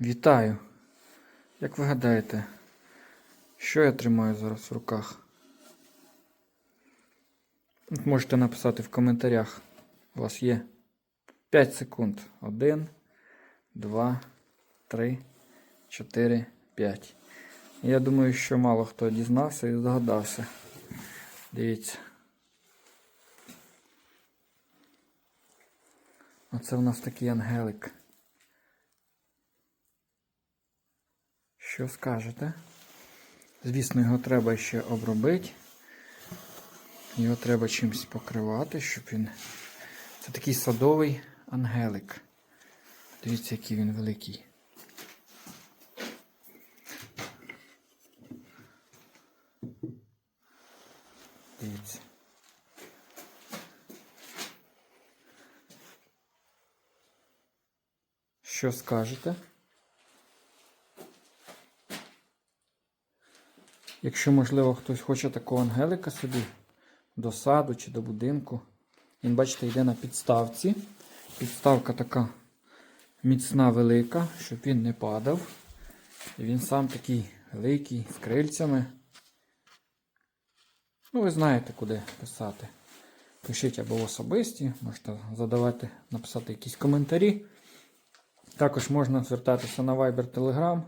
Вітаю! Як ви гадаєте, що я тримаю зараз в руках? Можете написати в коментарях. У вас є 5 секунд. 1, 2, 3, 4, 5. Я думаю, що мало хто дізнався і здогадався. Дивіться. Оце в нас такий ангелик. Що скажете? Звісно, його треба ще обробити. Його треба чимось покривати, щоб він. Це такий садовий ангелик. Дивіться, який він великий. Дивіться. Що скажете? Якщо, можливо, хтось хоче такого ангелика собі до саду чи до будинку, він, бачите, йде на підставці. Підставка така міцна, велика, щоб він не падав. І він сам такий великий, з крильцями. Ну, ви знаєте, куди писати. Пишіть або в особисті, можете задавати, написати якісь коментарі. Також можна звертатися на Viber Telegram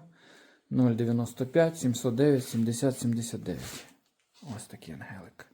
095 709 70 79. Ось такий ангелик.